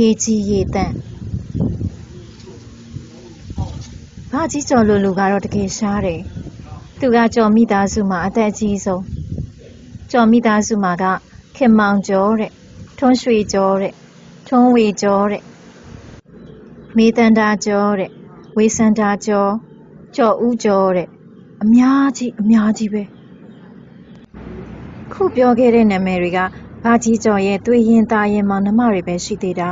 ရေကြီးရေတန့်ဘာကြီးကျော်လူလူကတော့တကယ်ရှားတယ်သူကကျော်မိသားစုမှာအသက်အကြီးဆုံးကျော်မိသားစုမှာကခင်မောင်ကျော်တဲ့ထွန်းရွှေကျော်တဲ့ထွန်းဝေကျော်တဲ့မေတန္တာကျော်တဲ့ဝေစန္တာကျော်ကျော်ဦးကျော်တဲ့အများကြီးအများကြီးပဲခုပြောခဲ့တဲ့နာမည်တွေက ဘာကြီးကျော်ရဲ့သွေးရင်သားရင်မောင်နှမတွေပဲရှိသေးတာ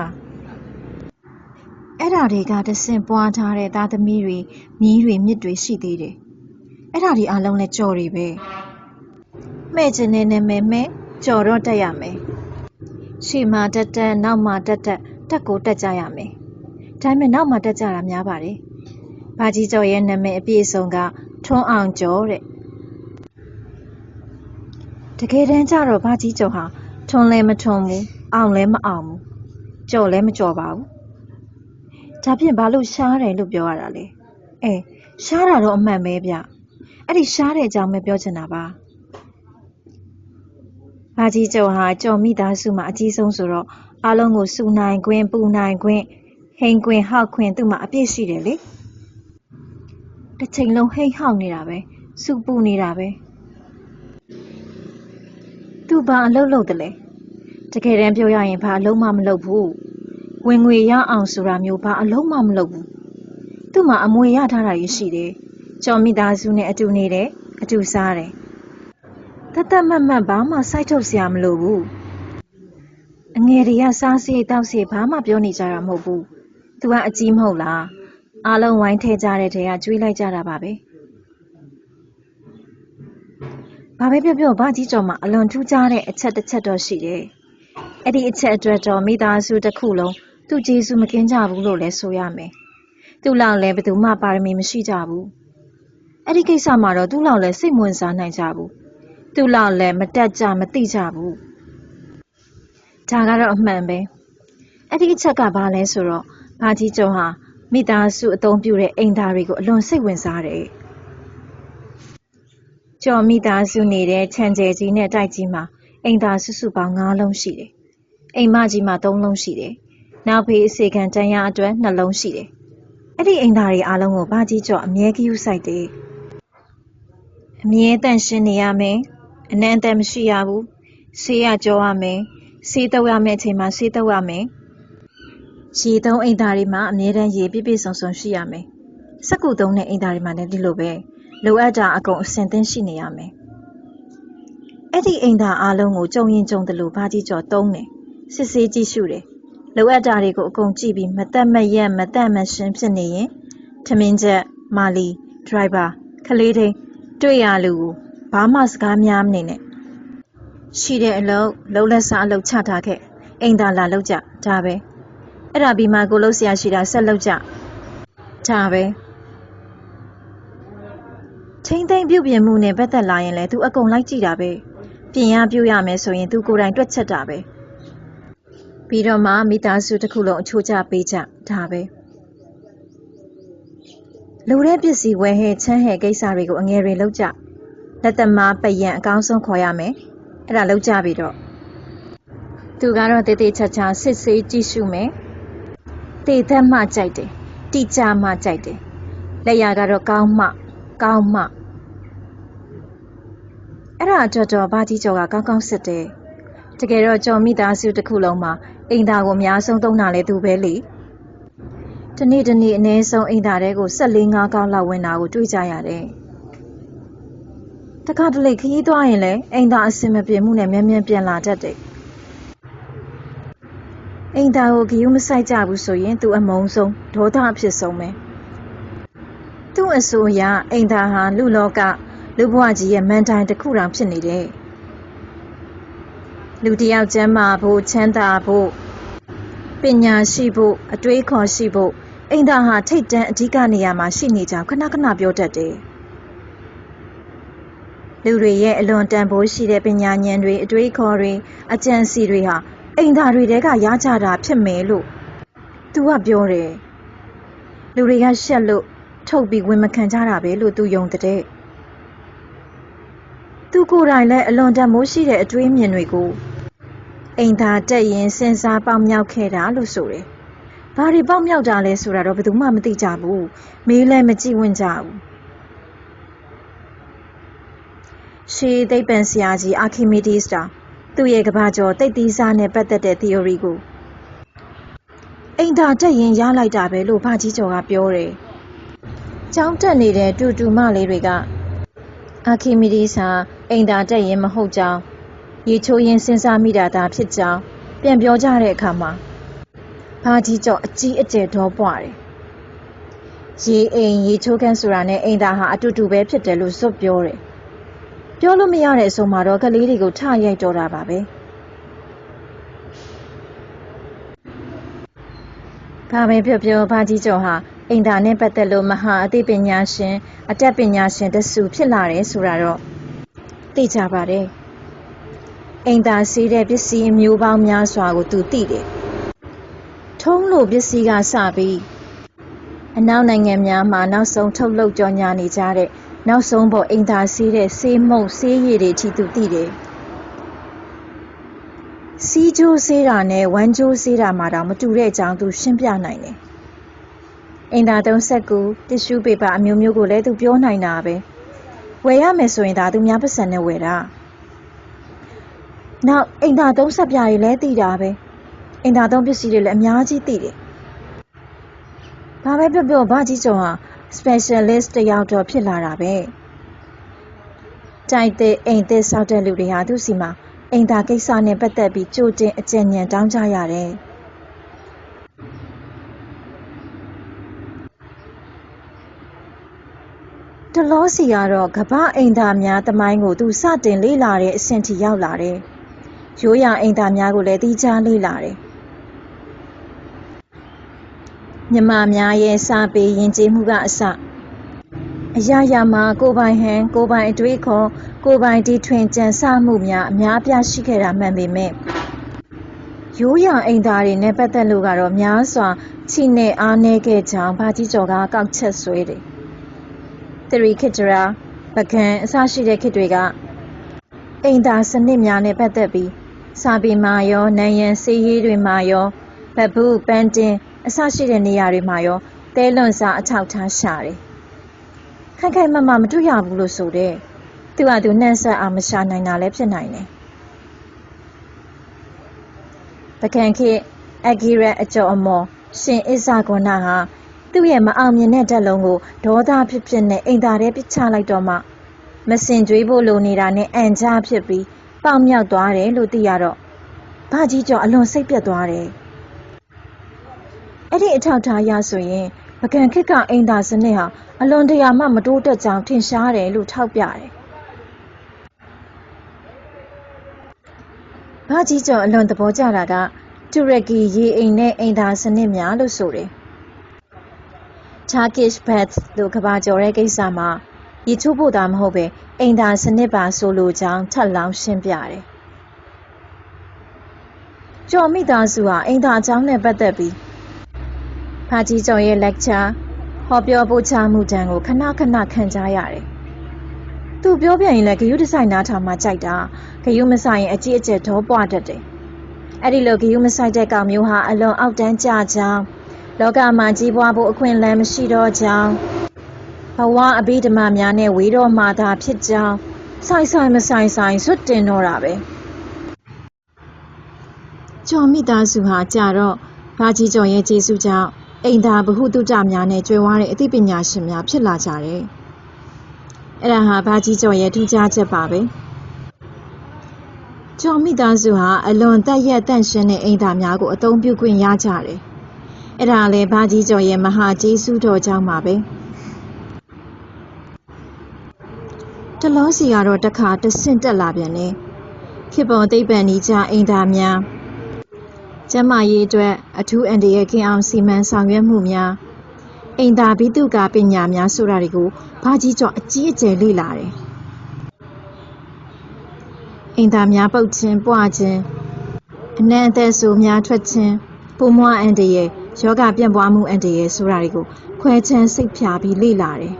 အဲ့ဒါတွေကတဆင့်ပွားထားတဲ့သားသမီးတွေမြီးတွေမြစ်တွေရှိသေးတယ်အဲ့ဒါတွေအလုံးနဲ့ကြော်တွေပဲမဲ့ချင်တဲ့နာမည်မဲ့ကြော်တော့တက်ရမယ်ရှေ့မှာတက်တက်နောက်မှာတက်တက်တက်ကိုတက်ကြရမယ်ဒါပေမဲ့နောက်မှာတက်ကြတာများပါတယ်ဘာကြီးကျော်ရဲ့နာမည်အပြည့်အစုံကထွန်းအောင်ကျော်တဲ့တကယ်တမ်းကျတော့ဘာကြီးကျော်ဟာ ထွန်းလဲမထွန်းဘူးအောင်လဲမအောင်ဘူးကြော်လဲမကြော်ပါဘူးဒါဖြင့်ဘာလို့ရှားတယ်လို့ပြောရတာလဲအဲရှားတာတော့အမှန်ပဲဗျအဲ့ဒီရှားတဲ့အကြောင်းပဲပြောချင်တာပါဘာကြီးကျော်ဟာကြော်မိသားစုမှာအကြီးဆုံးဆိုတော့အားလုံးကိုစူနိုင်ခွင့်ပူနိုင်ခွင့်ဟိန်ခွင့်ဟောက်ခွင့်သူ့မှာအပြည့်ရှိတယ်လေတစ်ချိန်လုံးဟိတ်ဟောက်နေတာပဲစူပူနေတာပဲသူဘာအလုပ်လုပ်တယ်လဲ တကယ်တမ်းပြောရရင်ဘာအလုံးမှမလုပ်ဘူးဝင်ငွေရအောင်ဆိုတာမျိုးဘာအလုံးမှမလုပ်ဘူးသူ့မှာအမွေရထားတာရရှိတယ်ကျော်မိသားစုနဲ့အတူနေတယ်အတူစားတယ်တသက်မတ်မတ်ဘာမှစိုက်ထုတ်စရာမလိုဘူးအငယ်တွေကစားစီတောက်စီဘာမှပြောနေကြတာမဟုတ်ဘူးသူကအကြီးမဟုတ်လားအားလုံးဝိုင်းထဲကြတဲ့ထဲကကျွေးလိုက်ကြတာပါပဲဘာပဲပြောပြောဘာကြီးကျော်မှာအလွန်ထူးခြားတဲ့အချက်တစ်ချက်တော့ရှိတယ် အဲ့ဒီအချက်အတွက်တော့မိသားစုတစ်ခုလုံးသူကျေးဇူးမကင်းကြဘူးလို့လည်းဆိုရမယ်သူ့လောက်လည်းဘယ်သူမှပါရမီမရှိကြဘူးအဲ့ဒီကိစ္စမှာတော့သူ့လောက်လည်းစိတ်ဝင်စားနိုင်ကြဘူးသူ့လောက်လည်းမတက်ကြမသိကြဘူးဒါကတော့အမှန်ပဲအဲ့ဒီအချက်ကဘာလဲဆိုတော့ဘာကြီးကျော်ဟာမိသားစုအသုံးပြုတဲ့အိမ်သားတွေကိုအလွန်စိတ်ဝင်စားတယ်ကျော်မိသားစုနေတဲ့ခြံကျဲကြီးနဲ့တိုက်ကြီးမှာအိမ်သားစုစုပေါင်း9လုံးရှိတယ် အိမ်မကြီးမှာ3လုံးရှိတယ်နောက်ဖေးအစီခံတန်ရအတွက်2လုံးရှိတယ်အဲ့ဒီအိမ်သားတွေအားလုံးကိုဘာကြီးကျော်အမြဲကယူဆိုင်တယ်အမြဲတန့်ရှင်းနေရမယ်အနံ့တန်မရှိရဘူးဆေးရကြောရမယ်ဆေးတော့ရမယ့်အချိန်မှာဆေးတော့ရမယ်ရေသုံးအိမ်သားတွေမှာအမြဲတမ်းရေပြည့်ပြည့်စုံစုံရှိရမယ်စက္ကူသုံးတဲ့အိမ်သားတွေမှာလည်းဒီလိုပဲလိုအပ်တာအကုန်အစင်သင်းရှိနေရမယ်အဲ့ဒီအိမ်သားအားလုံးကိုကြုံရင်ကြုံတယ်လို့ဘာကြီးကျော်သုံးတယ် စစ်ဆေးကြည့်ရှုတယ်လိုအပ်တာတွေကိုအကုန်ကြည့်ပြီးမတက်မရက်မတက်မရှင်းဖြစ်နေရင်ထမင်းချက်မာလီဒရိုက်ဘာခလေးထိန်တွေ့ရလူကိုဘာမှစကားများမနေနဲ့ရှိတဲ့အလုပ်လုံးလက်စားအလုပ်ချထားခဲ့အိမ်သာလာလောက်ကြဒါပဲအဲ့ဒါပြီးမှကိုလို့ဆရာရှိတာဆက်လောက်ကြဒါပဲချင်းသိမ့်ပြုတ်ပြင်မှုနဲ့ပတ်သက်လာရင်လည်း तू အကုန်လိုက်ကြည့်တာပဲပြင်ရပြုတ်ရမယ်ဆိုရင် तू ကိုယ်တိုင်တွက်ချက်တာပဲ ပြီးတော့မှမိသားစုတစ်ခုလုံးအချိုးကျပေးကြဒါပဲလူတဲ့ပစ္စည်းဝယ်ဟဲချမ်းဟဲကိစ္စတွေကိုအငယ်တွေလောက်ကြလက်သမားပယံအကောင်းဆုံးခေါ်ရမယ်အဲ့ဒါလောက်ကြပြီတော့သူကတော့တေးသေးချာချာစစ်ဆေးကြည့်ရှုမယ်တေသက်မှကြိုက်တယ်တိကျမှကြိုက်တယ်လက်ရကတော့ကောင်းမှကောင်းမှအဲ့ဒါအတွက်တော့ဘာကြီးကျော်ကကောင်းကောင်းစစ်တယ် တကယ်တော့ကျော်မိသားစုတစ်ခုလုံးမှာအိမ်သားကိုအများဆုံးသုံးတာလဲသူပဲလေတနေ့တနေ့အနည်းဆုံးအိမ်သားတွေကို14 5ကောင်းလောက်ဝင်တာကိုတွေးကြရတယ်တခါတလေခရီးသွားရင်လည်းအိမ်သားအစင်မပြေမှုနဲ့မြန်မြန်ပြန်လာတတ်တယ်အိမ်သားကိုဂယုမဆိုင်ကြဘူးဆိုရင်သူအမုန်းဆုံးဒေါသအဖြစ်ဆုံးပဲသူ့အဆိုအရအိမ်သားဟာလူလောကလူဘဝကြီးရဲ့မန်တိုင်တစ်ခုတောင်ဖြစ်နေတယ် လူတယောက်ကျမ်းမာဖို့ချမ်းသာဖို့ပညာရှိဖို့အတွေးခေါ်ရှိဖို့အိမ်သားဟာထိတ်တန့်အဓိကနေရာမှာရှိနေကြခဏခဏပြောတတ်တယ်လူတွေရဲ့အလွန်တန်ဖိုးရှိတဲ့ပညာဉာဏ်တွေအတွေးခေါ်တွေအကြံစီတွေဟာအိမ်သားတွေတဲကရကြတာဖြစ်မယ်လို့သူကပြောတယ်လူတွေကရှက်လို့ထုတ်ပြီးဝင်မခံကြတာပဲလို့သူယုံတဲ့သူကိုယ်တိုင်လည်းအလွန်တန်မိုးရှိတဲ့အတွေးမြင်တွေကို အိမ်သာတက်ရင်စင်စားပေါက်မြောက်ခဲ့တာလို့ဆိုတယ်။ဘာတွေပေါက်မြောက်တာလဲဆိုတာတော့ဘယ်သူမှမသိကြဘူး။မေးလည်းမကြည့်ဝင်ကြဘူး။ရှေးသိပ္ပံဆရာကြီးအာခီမီဒီစ်တာသူ့ရဲ့ကဘာကျော်တိတ်သီးစားနဲ့ပတ်သက်တဲ့ theory ကိုအိမ်သာတက်ရင်ရလိုက်တာပဲလို့ဘာကြီးကျော်ကပြောတယ်။ကျောင်းတက်နေတဲ့တူတူမလေးတွေကအာခီမီဒီစ်ဟာအိမ်သာတက်ရင်မဟုတ်ကြောင်း ရေချိုးရင်စဉ်းစားမိတာသာဖြစ်ကြောင်းပြန်ပြောကြတဲ့အခါမှာဘာကြီးကျော်အကြီးအကျယ်ဒေါပွားတယ်။ရေအိမ်ရေချိုးခန်းဆိုတာနဲ့အိမ်သာဟာအတူတူပဲဖြစ်တယ်လို့ဇွတ်ပြောတယ်။ပြောလို့မရတဲ့အဆုံးမှာတော့ကလေးတွေကိုထရိုက်တော့တာပါပဲ။ဘာပဲပြောပြောဘာကြီးကျော်ဟာအိမ်သာနဲ့ပတ်သက်လို့မဟာအသိပညာရှင်အတတ်ပညာရှင်တဆူဖြစ်လာတယ်ဆိုတာတော့သိကြပါတယ်။ အိမ်သာစီးတဲ့ပစ္စည်းအမျိုးပေါင်းများစွာကိုသူသိတယ်။ထုံးလို့ပစ္စည်းကစပြီးအနောက်နိုင်ငံများမှာနောက်ဆုံးထုတ်လုပ်ကြော်ညာနေကြတဲ့နောက်ဆုံးပေါ်အိမ်သာစီးတဲ့ဆေးမုံဆေးရည်တွေထိသူသိတယ်။စီးကျိုးဆေးတာနဲ့ဝမ်းကျိုးဆေးတာမှာတော့မတူတဲ့အကြောင်းသူရှင်းပြနိုင်တယ်။အိမ်သာသုံးဆက်ကူတစ်ရှူးပေပါအမျိုးမျိုးကိုလည်းသူပြောနိုင်တာပဲ။ဝယ်ရမယ်ဆိုရင်ဒါသူများပတ်စံနဲ့ဝယ်တာ။ နောက်အိမ်သာသုံးဆက်ပြားတွေလည်းသိတာပဲအိမ်သာသုံးပစ္စည်းတွေလည်းအများကြီးသိတယ်ဘာပဲပြောပြောဘာကြီးကျော်ဟာ specialist တယောက်တော့ဖြစ်လာတာပဲတိုက်တဲ့အိမ်သစ်ဆောက်တဲ့လူတွေဟာသူ့စီမှာအိမ်သာကိစ္စနဲ့ပတ်သက်ပြီးကြိုတင်အကြံဉာဏ်တောင်းကြရတယ်တလောစီကတော့ကမ္ဘာအိမ်သာများတမိုင်းကိုသူစတင်လေ့လာတဲ့အဆင့်ထိရောက်လာတယ်။ ရိုးရာအိမ်သာများကိုလည်းသီးခြားလေ့လာတယ်။မြမများရဲ့စာပေယဉ်ကျေးမှုကအစအရာရာမှာကိုယ်ပိုင်ဟန်ကိုယ်ပိုင်အတွေးခေါ်ကိုယ်ပိုင်တီထွင်ကြံစမှုများအများအပြားရှိခဲ့တာမှန်ပေမဲ့ရိုးရာအိမ်သားတွေနဲ့ပတ်သက်လို့ကတော့များစွာချိနဲ့အားနည်းခဲ့ကြောင်းဘာကြီးကျော်ကကောက်ချက်ဆွဲတယ်။သရီခစ်တရာပကံအစရှိတဲ့ခေတ်တွေကအိမ်သာစနစ်များနဲ့ပတ်သက်ပြီး စာပေမှာရောနံရံစေးရေးတွေမှာရောဗဘူးပန်းတင်အစရှိတဲ့နေရာတွေမှာရောတဲလွန်စာအထောက်ထားရှာတယ်။ခိုင်ခိုင်မမမတွေ့ရဘူးလို့ဆိုတဲ့သူကသူနှက်ဆက်အောင်မရှာနိုင်တာလည်းဖြစ်နိုင်တယ်။ပကံခေအဂီရအကျော်အမော်ရှင်အစ္ဆာဂွနာဟာသူ့ရဲ့မအောင်မြင်တဲ့ဓာတ်လုံးကိုဒေါသဖြစ်ဖြစ်နဲ့အိမ်သာထဲပစ်ချလိုက်တော့မှမစင်ကြွေးဖို့လိုနေတာနဲ့အန်ကြားဖြစ်ပြီး ပေါင်မြောက်သွားတယ်လို့သိရတော့ဘာကြီးကျော်အလွန်စိတ်ပြတ်သွားတယ်အဲ့ဒီအထောက်ထားရဆိုရင်ပကံခစ်ကအိမ်သာစနစ်ဟာအလွန်တရာမှမတိုးတက်ကြောင်ထင်ရှားတယ်လို့ထောက်ပြတယ်ဘာကြီးကျော်အလွန်သဘောကျတာကတူရကီရေအိမ်နဲ့အိမ်သာစနစ်များလို့ဆိုတယ် Turkish bath လို့ကဘာကျော်တဲ့ကိစ္စမှာရေချိုးဖို့သာမဟုတ်ပဲ အိမ်သာစနစ်ပါဆိုလိုကြောင်းထပ်လောင်းရှင်းပြတယ်။ကျော်မိသားစုဟာအိမ်သာအကြောင်းနဲ့ပတ်သက်ပြီးဖာကြီးကျော်ရဲ့ lecture ဟောပြောပို့ချမှုတန်းကိုခဏခဏခံကြရတယ်။သူပြောပြရင်လည်းဂယုဒီဇိုင်နာထောင်မှကြိုက်တာဂယုမဆိုင်ရင်အကြည့်အကျက်ဒေါပွားတတ်တယ်။အဲ့ဒီလိုဂယုမဆိုင်တဲ့ကောင်မျိုးဟာအလွန်အောက်တန်းကြကြောင်းလောကမှာကြီးပွားဖို့အခွင့်အလမ်းမရှိတော့ကြောင်းဘ ဝအဘိဓမ္မာများနဲ့ဝေတော်မှာသာဖြစ်ကြောင်းဆိုင်ဆိုင်မဆိုင်ဆိုင်ဇွတ်တင်တော့တာပဲကျော်မိသားစုဟာကြာတော့ဘာကြီးကျော်ရဲ့ကျေးဇူးကြောင့်အိမ်သာဘ ഹു တုတများနဲ့ကြွယ်ဝတဲ့အသိပညာရှင်များဖြစ်လာကြတယ်အဲ့ဒါဟာဘာကြီးကျော်ရဲ့ထူးခြားချက်ပါပဲကျော်မိသားစုဟာအလွန်တက်ရက်တန့်ရှင်းတဲ့အိမ်သာများကိုအသုံးပြုခွင့်ရကြတယ်အဲ့ဒါလည်းဘာကြီးကျော်ရဲ့မဟာကျေးဇူးတော်ကြောင့်ပါပဲ။ တလောစီကတော့တခါတဆင့်တက်လာပြန်တယ်ခေပေါ်သိပ္ပံဤကြအိမ်သာများကျမရေးအတွက်အထူးအန္တရာယ်ကင်းအောင်စီမံဆောင်ရွက်မှုများအိမ်သာဘိတုကာပညာများဆိုတာတွေကိုဘာကြီးကျော်အကြီးအကျယ်လေ့လာတယ်အိမ်သာများပုတ်ခြင်းပွားခြင်းအနံ့အသက်ဆိုများထွက်ခြင်းပုံမွားအန္တရာယ်ယောဂပြန့်ပွားမှုအန္တရာယ်ဆိုတာတွေကိုခွဲခြမ်းစိတ်ဖြာပြီးလေ့လာတယ်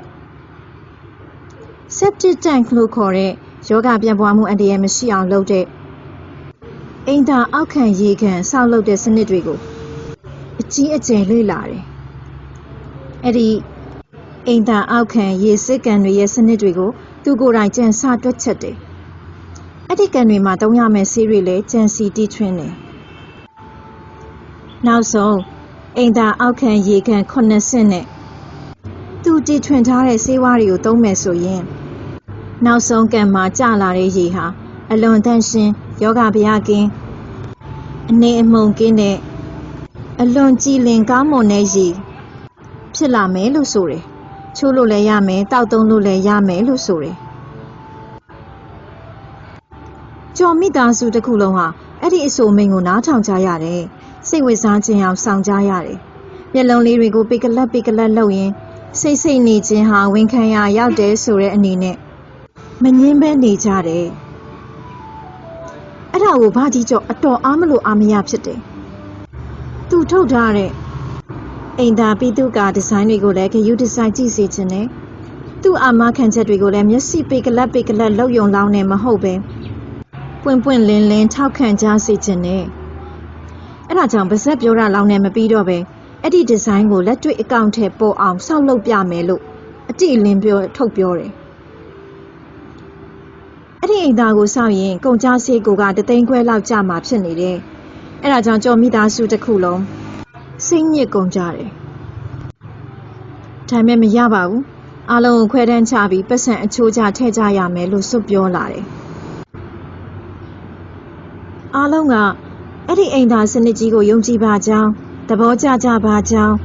septic tank လို့ခေါ်တဲ့ယောဂပြန့်ပွားမှုအန္တရာယ်မရှိအောင်လုပ်တဲ့အိမ်သာအောက်ခံရေခံဆောက်လုပ်တဲ့စနစ်တွေကိုအကြီးအကျယ်လေ့လာတယ်။အဲ့ဒီအိမ်သာအောက်ခံရေစစ်ကန်တွေရဲ့စနစ်တွေကိုသူကိုယ်တိုင်ကြံစတွက်ချက်တယ်။အဲ့ဒီကန်တွေမှာတုံးရမယ့်ဆေးတွေလည်းကြံစီတီးထွင်းတယ်။နောက်ဆုံးအိမ်သာအောက်ခံရေခံ9ဆင့်နဲ့သူတီထွင်ထားတဲ့ဆေးဝါးတွေကိုသုံးမယ်ဆိုရင် နောက်ဆုံးကံမှာကျလာတဲ့ရေဟာအလွန်တန့်ရှင်းယောဂဗျာကင်းအနေအမုံကင်းတဲ့အလွန်ကြည်လင်ကောင်းမွန်တဲ့ရေဖြစ်လာမယ်လို့ဆိုတယ်။ချိုးလို့လည်းရမယ်တောက်သုံးလို့လည်းရမယ်လို့ဆိုတယ်။ကြော်မိသားစုတစ်ခုလုံးဟာအဲ့ဒီအဆိုမိန်ကိုနားထောင်ကြရတယ်။စိတ်ဝင်စားခြင်းအောင်ဆောင်ကြရတယ်။မျက်လုံးလေးတွေကိုပိကလက်ပိကလက်လှုပ်ရင်းစိတ်စိတ်နေခြင်းဟာဝန်ခံရရောက်တယ်ဆိုတဲ့အနေနဲ့ မငင်းပဲနေကြတယ်အဲ့ဒါကိုဘာကြီးကျော်အတော်အားမလို့အားမရဖြစ်တယ်သူထုတ်ထားတဲ့အိမ်သာပိတုကာဒီဇိုင်းတွေကိုလည်းဂယူဒီဇိုင်းကြည့်စေခြင်းနဲ့သူ့အာမခံချက်တွေကိုလည်းမျက်စိပိကလက်ပိကလက်လှုပ်ယုံလောင်းနေမဟုတ်ပဲပွင့်ပွင့်လင်းလင်းထောက်ခံကြစေခြင်းနဲ့အဲ့ဒါကြောင့်ပါဇက်ပြောတာလောင်းနေမပြီးတော့ပဲအဲ့ဒီဒီဇိုင်းကိုလက်တွေ့အကောင့်ထဲပို့အောင်ဆောက်လုပ်ပြမယ်လို့အတိအလင်းပြောထုတ်ပြောတယ် အဲ့ဒီအိမ်သားကိုစောင့်ရင်ကုန်ကြစေးကိုကတသိန်းခွဲလောက်ကျမှာဖြစ်နေတယ်အဲ့ဒါကြောင့်ကြော်မိသားစုတစ်ခုလုံးစိတ်ညစ်ကုန်ကြတယ်ဒါပေမဲ့မရပါဘူးအားလုံးကိုခွဲတန်းချပြီးပတ်စံအချိုးကျထည့်ကြရမယ်လို့စွတ်ပြောလာတယ်အားလုံးကအဲ့ဒီအိမ်သားစနစ်ကြီးကိုယုံကြည်ပါကြောင်းသဘောကျကြပါကြောင်း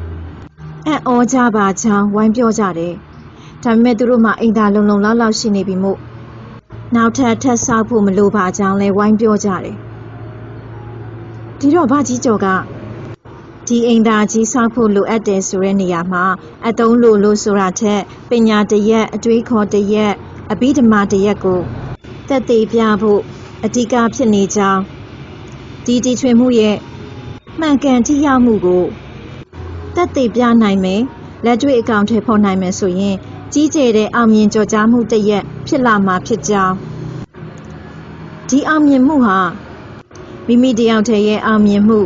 အံ့ဩကြပါကြောင်းဝိုင်းပြောကြတယ်။ဒါပေမဲ့သူတို့မှအိမ်သာလုံလုံလောက်လောက်ရှိနေပြီမို့ နောက်ထပ်ထပ်ဆောက်ဖို့မလိုပါကြောင်းလဲဝိုင်းပြောကြတယ်။ဒီတော့ဗကြီးကျော်ကဒီအိမ်သာကြီးဆောက်ဖို့လိုအပ်တယ်ဆိုတဲ့နေရာမှာအတုံးလိုလို့ဆိုတာထက်ပညာတရက်အတွေးခေါ်တရက်အဘိဓမ္မာတရက်ကိုတက်သေးပြဖို့အဓိကဖြစ်နေကြောင်းဒီတီထွင်မှုရဲ့မှန်ကန်ထိရောက်မှုကိုတက်သေးပြနိုင်မယ်လက်တွေ့အကောင့်ထဲပေါ်နိုင်မယ်ဆိုရင် ကြီးကျယ်တဲ့အောင်မြင်ကြော်ကြားမှုတစ်ရက်ဖြစ်လာမှာဖြစ်ကြောင်းဒီအောင်မြင်မှုဟာမိမိတယောက်တည်းရဲ့အောင်မြင်မှု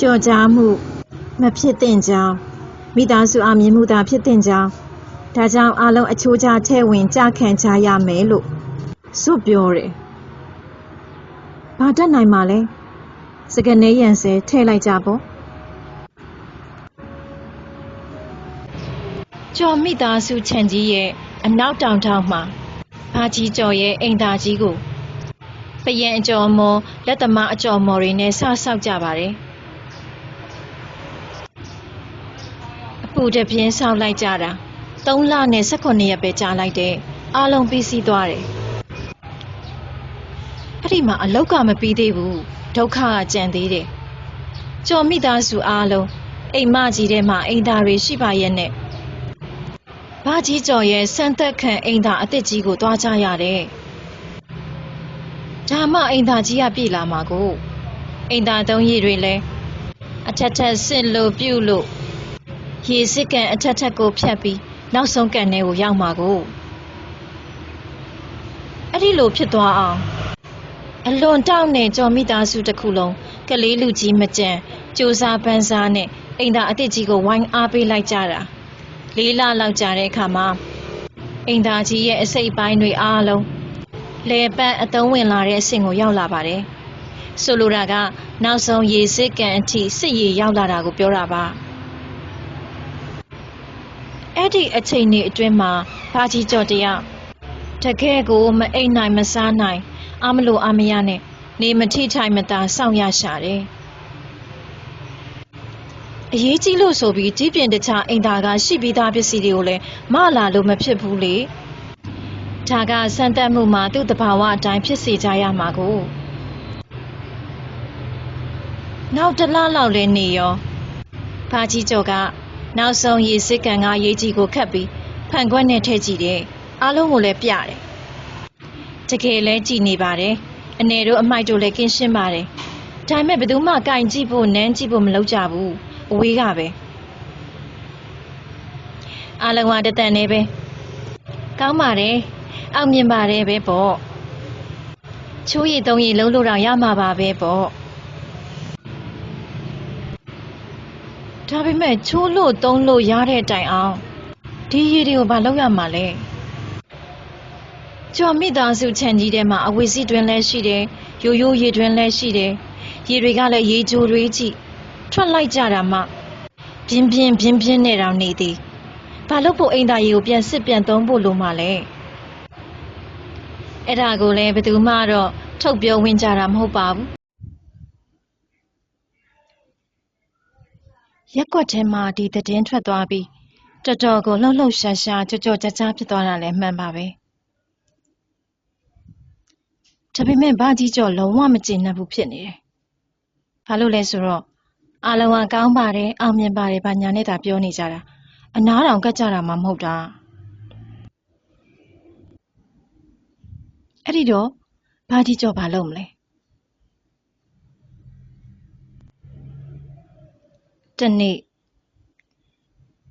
ကြော်ကြားမှုမဖြစ်သင့်ကြောင်းမိသားစုအောင်မြင်မှုသာဖြစ်သင့်ကြောင်းဒါကြောင့်အားလုံးအချိုးကျထဲဝင်ကြခံကြရမယ်လို့စွတ်ပြောတယ်။ဘာတတ်နိုင်မှာလဲ။စကနေရန်စဲထည့်လိုက်ကြပေါ့ ကျော်မိသားစုခြံကြီးရဲ့အနောက်တောင်ထောင်မှာဘာကြီးကျော်ရဲ့အိမ်သားကြီးကိုပယံအကျော်မော်လက်သမားအကျော်မော်တွေနဲ့ဆဆောက်ကြပါတယ်အပူတပြင်းဆောက်လိုက်ကြတာ3လနဲ့18ရက်ပဲကြာလိုက်တဲ့အားလုံးပြီးစီးသွားတယ်အဲ့ဒီမှာအလောက်ကမပြီးသေးဘူးဒုက္ခကကြံသေးတယ်။ကြော်မိသားစုအားလုံးအိမ်မကြီးထဲမှာအိမ်သားတွေရှိပါရဲ့နဲ့ ဘာကြီးကျော်ရဲ့စံသက်ခံအိမ်သားအစ်စ်ကြီးကိုတွားကြရတယ်။ဒါမှအိမ်သားကြီးကပြေးလာမှာကိုအိမ်သားသုံးရည်တွေလည်းအထက်ထက်စစ်လို့ပြုတ်လို့ရေစစ်ကန်အထက်ထက်ကိုဖြတ်ပြီးနောက်ဆုံးကန်ထဲကိုရောက်မှာကိုအဲ့ဒီလိုဖြစ်သွားအောင်အလွန်တောက်နဲ့ကြော်မိသားစုတစ်ခုလုံးကလေးလူကြီးမကြံကြိုးစားပန်းစားနဲ့အိမ်သာအစ်စ်ကြီးကိုဝိုင်းအားပေးလိုက်ကြတာ လေးလလောက်ကြာတဲ့အခါမှာအိမ်သာကြီးရဲ့အစိတ်ပိုင်းတွေအားလုံးလေပတ်အသုံးဝင်လာတဲ့အဆင့်ကိုရောက်လာပါတယ်ဆိုလိုတာကနောက်ဆုံးရေစစ်ကန်အထိစစ်ရေရောက်လာတာကိုပြောတာပါအဲ့ဒီအချိန်นี้အတွင်းမှာဘာကြီးကြော်တယောက်တကယ်ကိုမအိမ်နိုင်မစားနိုင်အာမလို့အာမရနဲ့နေမထိထိုင်မသာစောင့်ရရှာတယ် အရေးကြီးလို့ဆိုပြီးကြီးပြင်းတခြားအိမ်သားကရှိပြီးသားပစ္စည်းတွေကိုလည်းမလာလို့မဖြစ်ဘူးလေဒါကစံတက်မှုမှာသူ့တဘာဝအတိုင်းဖြစ်စေကြရမှာကိုနောက်တလားလောက်လဲနေရောဖာကြီးကျော်ကနောက်ဆုံးရေစစ်ကန်ကရေးကြီးကိုခတ်ပြီးဖန်ခွက်နဲ့ထည့်ကြည့်တယ်အားလုံးကိုလည်းပြတယ်တကယ်လဲကြည်နေပါတယ်အနေတို့အမိုက်တို့လည်းကင်းရှင်းပါတယ်ဒါပေမဲ့ဘယ်သူမှကင်ကြည့်ဖို့နန်းကြည့်ဖို့မလုပ်ကြဘူး အဝေးကပဲအားလုံးကတတန်နေပဲကောင်းပါတယ်အောင်မြင်ပါတယ်ပဲပေါ့ချိုးရည်သုံးရည်လုံးလို့တော့ရမှာပါပဲပေါ့ဒါပေမဲ့ချိုးလို့သုံးလို့ရတဲ့တိုင်အောင်ဒီရည်တွေကိုဘာလုပ်ရမှာလဲကျော်မိသားစုခြံကြီးထဲမှာအဝီစီတွင်လည်းရှိတယ်ရိုးရိုးရည်တွင်လည်းရှိတယ်ရည်တွေကလည်းရေချိုတွေကြီး ထွက်လိုက်ကြတာမှပြင်းပြင်းပြင်းပြင်းနဲ့တောင်နေသည်ဘာလို့ဖို့အိမ်သားရေကိုပြန်စစ်ပြန်သုံးဖို့လိုမှလဲအဲ့ဒါကိုလည်းဘယ်သူမှတော့ထုတ်ပြောဝင်ကြတာမဟုတ်ပါဘူးရက်ကွက်ထဲမှာဒီသတင်းထွက်သွားပြီးတော်တော်ကိုလှုပ်လှုပ်ရှားရှားကြောကြောကြကြဖြစ်သွားတာလည်းမှန်ပါပဲဒါပေမဲ့ဘာကြီးကျော်လုံးဝမကျေနပ်ဘူးဖြစ်နေတယ်ဘာလို့လဲဆိုတော့ အလုံးကကောင်းပါတယ်အောင်မြင်ပါတယ်ဘာညာနဲ့သာပြောနေကြတာအနားတောင်ကတ်ကြတာမှမဟုတ်တာအဲ့ဒီတော့ဘာကြီးကျော်ဘာလုပ်မလဲတနေ့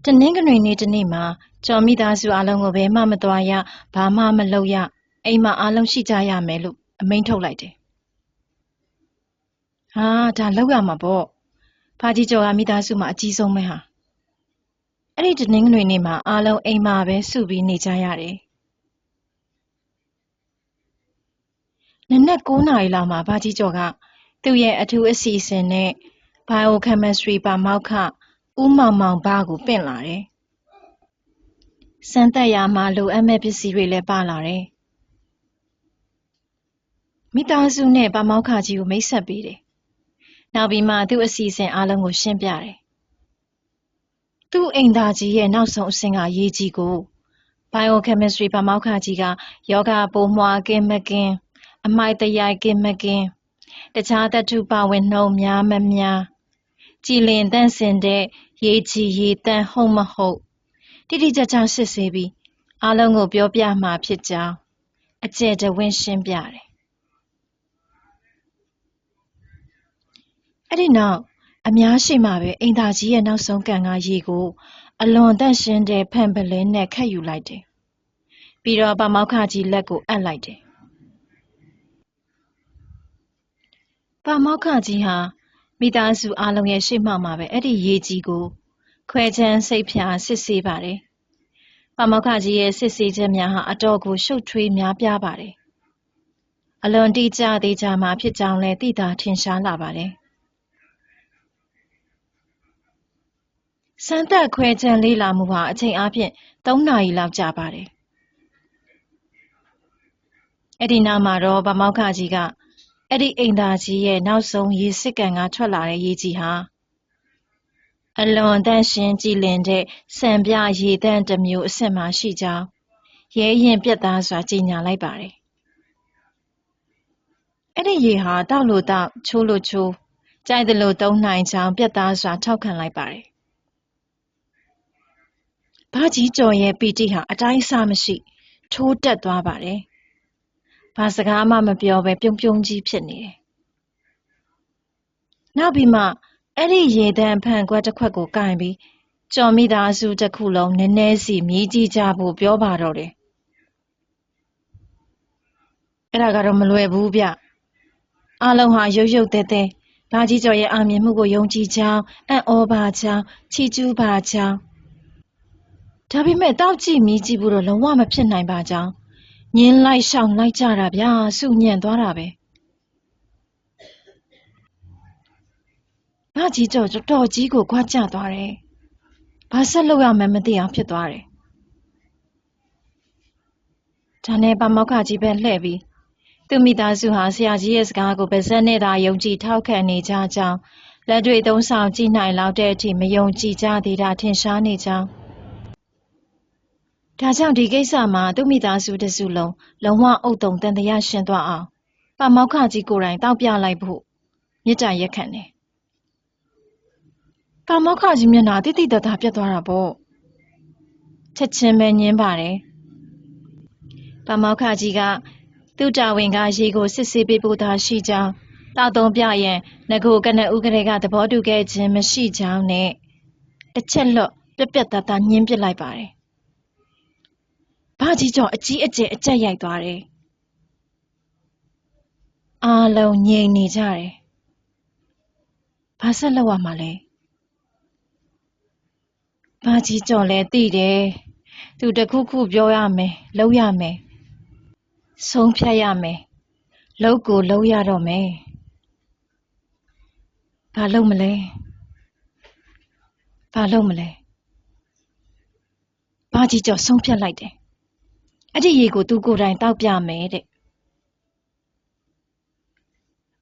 တနင်္ဂနွေနေ့တနေ့မှာကျော်မိသားစုအလုံးကိုဘယ်မှမသွားရဘာမှမလုပ်ရအိမ်မှာအလုံးရှိကြရမယ်လို့အမိန့်ထုတ်လိုက်တယ်ဟာဒါလောက်ရမှာပေါ့ ဖာကြီးကျော်ကမိသားစုမှာအကြီးဆုံးပဲဟာအဲ့ဒီတနင်္ဂနွေနေ့မှာအားလုံးအိမ်မှာပဲစုပြီးနေကြရတယ်နနက်9နာရီလောက်မှာဖာကြီးကျော်ကသူ့ရဲ့အထူးအစီအစဉ်နဲ့ biochemistry ပါမောက္ခဦးမောင်မောင်ဘာကိုပင့်လာတယ်စမ်းသပ်ရာမှာလိုအပ်မဲ့ပစ္စည်းတွေလည်းပါလာတယ်မိသားစုနဲ့ပါမောက္ခကြီးကိုမိတ်ဆက်ပေးတယ် နောက်ပြီးမှသူ့အစီအစဉ်အားလုံးကိုရှင်းပြတယ်။သူ့အိမ်သားကြီးရဲ့နောက်ဆုံးအဆင့်ကရေးကြီးကို biochemistry ပါမောက္ခကြီးကယောဂပိုးမွှာကင်းမကင်းအမိုက်တရိုက်ကင်းမကင်းတခြားသတ္ထုပါဝင်နှုန်းများမများကြည်လင်တန့်စင်တဲ့ရေးကြီးရေးတန့်ဟုတ်မဟုတ်တိတိကျကျစစ်ဆေးပြီးအားလုံးကိုပြောပြမှာဖြစ်ကြောင်းအကျယ်တဝင်းရှင်းပြတယ် အဲ့ဒီနောက်အများရှိမှပဲအိမ်သာကြီးရဲ့နောက်ဆုံးကန်ကရေကို အလွန်တန့်ရှင်းတဲ့ဖန်ပလင်းနဲ့ခတ်ယူလိုက်တယ်။ပြီးတော့ပါမောက္ခကြီးလက်ကိုအပ်လိုက်တယ်။ပါမောက္ခကြီးဟာမိသားစုအလုံးရဲ့ရှေ့မှမှာပဲအဲ့ဒီရေကြီးကို ခွဲချမ်းစိတ်ဖြာစစ်ဆေးပါတယ်။ပါမောက္ခကြီးရဲ့စစ်ဆေးချက်များဟာအတော်ကိုရှုပ်ထွေးများပြားပါတယ်။အလွန်တိကျသေးကြမှာဖြစ်ကြောင်းလည်းသိတာထင်ရှားလာပါတယ်။ စမ်းသပ်ခွဲခြမ်းလေ့လာမှုဟာအချိန်အားဖြင့်၃နာရီလောက်ကြာပါတယ်။အဲဒီနောက်မှာတော့ပါမောက္ခကြီးကအဲဒီအိမ်သာကြီးရဲ့နောက်ဆုံးရေစစ်ကန်ကထွက်လာတဲ့ရေကြည်ဟာအလွန်သန့်ရှင်းကြည်လင်တဲ့စံပြရေသန့်တစ်မျိုးအဆင့်မှာရှိကြောင်းရဲရင့်ပြတ်သားစွာကြေညာလိုက်ပါတယ်။အဲဒီရေဟာတောက်လို့တောက်ချိုးလို့ချိုးကြိုက်သလိုသုံးနိုင်ကြောင်းပြတ်သားစွာထောက်ခံလိုက်ပါတယ် ဘာကြီးကျော်ရဲ့ပီတိဟာအတိုင်းအဆမရှိ ထိုးတက်သွားပါတယ်။ဘာစကားမှမပြောဘဲပြုံးပြုံးကြီးဖြစ်နေတယ်။နောက်ပြီးမှအဲ့ဒီရေတန်းဖန်ခွက်တစ်ခွက်ကိုကင်ပြီးကျော်မိသားစုတစ်ခုလုံးနည်းနည်းစီမြည်ကြည့်ကြဖို့ပြောပါတော့တယ်။အဲ့ဒါကတော့မလွယ်ဘူးဗျ။အားလုံးဟာရုပ်ရုပ်သဲသဲဘာကြီးကျော်ရဲ့အောင်မြင်မှုကိုယုံကြည်ကြောင်းအံ့ဩပါကြောင်းချီးကျူးပါကြောင်း ဒါပေမဲ့တောက်ကြည့်မြည်ကြည့်ဖို့တော့လုံးဝမဖြစ်နိုင်ပါကြောင်းညင်းလိုက်ရှောင်လိုက်ကြတာဗျာစုညံ့သွားတာပဲငါကြီးကြော်တော်ကြီးကိုခွာကျသွားတယ်ဘာဆက်လုပ်ရမှန်းမသိအောင်ဖြစ်သွားတယ်ဒါနဲ့ပမောက္ခကြီးပဲလှည့်ပြီးသူမိသားစုဟာဆရာကြီးရဲ့စကားကိုပါဇက်နဲ့သာယုံကြည်ထောက်ခံနေကြကြောင်းလက်တွေ့သုံးဆောင်ကြည့်နိုင်လောက်တဲ့အထိမယုံကြည်ကြသေးတာထင်ရှားနေကြောင်း ဒါကြောင့်ဒီကိစ္စမှာသူ့မိသားစုတစုလုံးလုံးဝအုတ်တုံတန်တရားရှင်သွားအောင်ပါမောက္ခကြီးကိုယ်တိုင်တောက်ပြလိုက်ဖို့မြစ်တာရက်ခံတယ်။ပါမောက္ခကြီးမျက်နှာတိတိတတ်တာပြတ်သွားတာပေါ့။ချက်ချင်းပဲညင်းပါတယ်။ပါမောက္ခကြီးကသူ့တာဝန်ကရေကိုစစ်ဆေးပေးဖို့သာရှိကြောင်းတောက်သုံးပြရင်ငကိုကနဦးကလေးကသဘောတူခဲ့ခြင်းမရှိကြောင်းနဲ့တစ်ချက်လွတ်ပြက်ပြက်သားသားညင်းပစ်လိုက်ပါတယ် ဘာကြီးကျော်အကြီးအကျယ်အကျက်ရိုက်သွားတယ်အားလုံးငြိမ်နေကြတယ်။ဘာဆက်လုပ်ရမှာလဲ။ဘာကြီးကြော်လဲသိတယ်။သူတစ်ခုခုပြောရမယ်။လုပ်ရမယ်။ဆုံးဖြတ်ရမယ်။လုပ်ကိုလုပ်ရတော့မယ်။ဘာလုပ်မလဲ။ဘာလုပ်မလဲ။ဘာကြီးကြော်ဆုံးဖြတ်လိုက်တယ်။ အဲ့ဒီရေကိုသူကိုယ်တိုင်တောက်ပြမယ်တဲ့။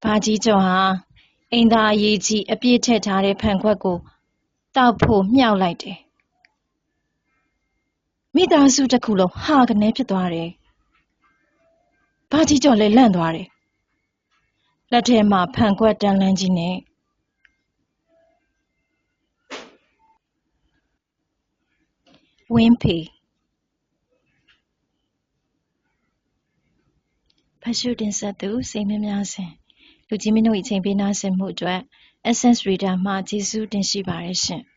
ဘာကြီးကျော်ဟာအိမ်သားအရေးကြီးအပြည့်ထည့်ထားတဲ့ဖန်ခွက်ကိုတောက်ဖို့မြှောက်လိုက်တယ်။မိသားစုတစ်ခုလုံးဟာကနေဖြစ်သွားတယ်။ဘာကြီးကျော်လည်းလန့်သွားတယ်။လက်ထဲမှာဖန်ခွက်တန်းလန်းကြီးနဲ့ဝင်းဖေ ဖတ်ရှုတင်ဆက်သူစိတ်မများစဉ်လူကြီးမင်းတို့၏ချိန်ပေးနာဆင်မှုအတွက် Essence Reader မှကျေးဇူးတင်ရှိပါတယ်ရှင်။